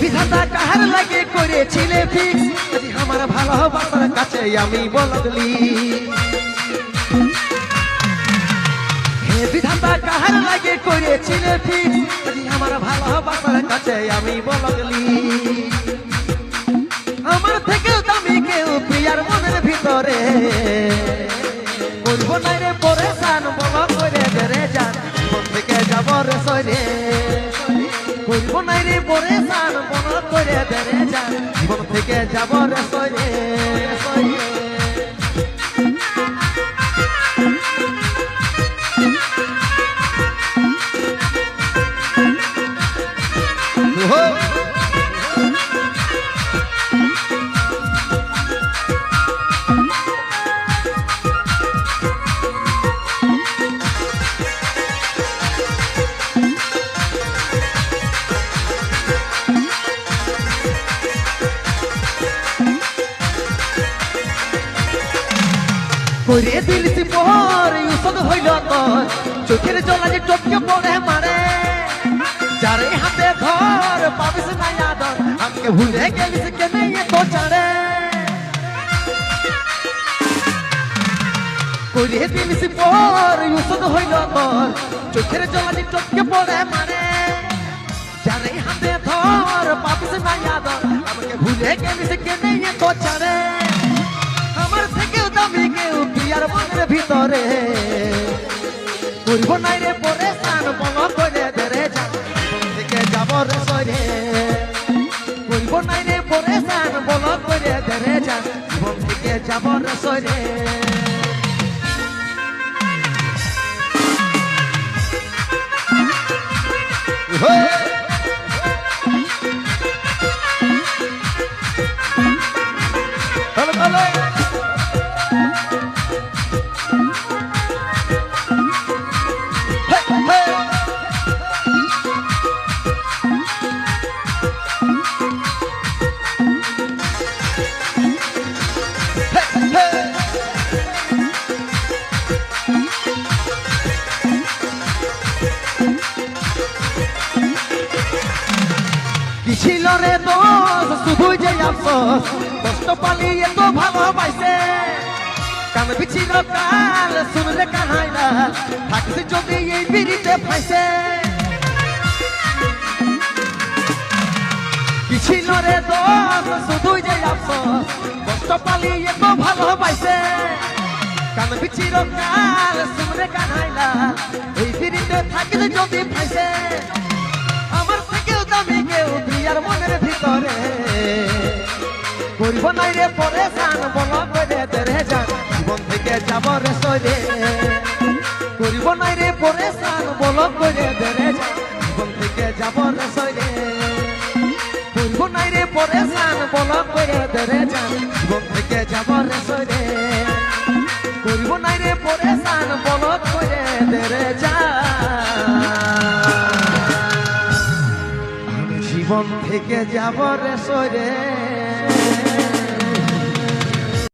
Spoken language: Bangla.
বিধাতা কাহার লাগে করেছিলে ফিক্স? আজ আমার ভালোবাসার কাছে আমি বলগলি হে বিধাতা কাহার লাগে করেছিলে ফিক্স? আজ আমার ভালোবাসার কাছে আমি বলগলি আমার থেকেও দামি কেউ প্রিয়ার মনের ভিতরে। করব না রে পরে সান বল করে বেড়ে যান মন থেকে যাব রে সরে করব নাই রে, পরে সান মন করে দেরে যান। জীবন থেকে যাব রে সরে সরে করে দিলিসি পর ইউসদ হইল তোর চোখের জলা যে টপকে পড়ে মারে। যারে হাতে ধর পাবিস না আদর, আমাকে ভুলে গেলিস কেনে তো চারে করে দিলিসি পর ইউসদ হইল তোর চোখের জলা যে টপকে পড়ে মারে। যারে হাতে ধর পাবিস না আদর, আমাকে ভুলে গেলিস কেনে তো চারে ভিতরে করব নাই রে পরে স্নান বল করে মন থেকে যাব রে সরে। করব নাই রে পরে স্নান বল করে দেরে যা জীবন থেকে যাব রে সরে। Dale, dale. কি ছিল রে দোষ, শুধু যে আফসোস কষ্ট পালিয়ে তো ভালোবাসে কান বিছিল কাল, শুনলে কানাইলা থাকছে যদি এই বিড়িতে ফাইসে কি ছিল রে দোষ, শুধু যে আফসোস কষ্ট পালিয়ে তো ভালোবাসে কান বিছিল কাল, শুনলে কানাইলা এই বিড়িতে থাকলে করব নাই রে, পরে সান বল তেরে জীবন থেকে যাব রে সরে করব নাই রে সান বল তেরে যান জীবন থেকে যাব রে সরে করব নাই রে, পরে সান বল তেরে জীবন থেকে যাব রে সরে করব নাই রে, পরে সান বল তেরে জীবন থেকে যাব রে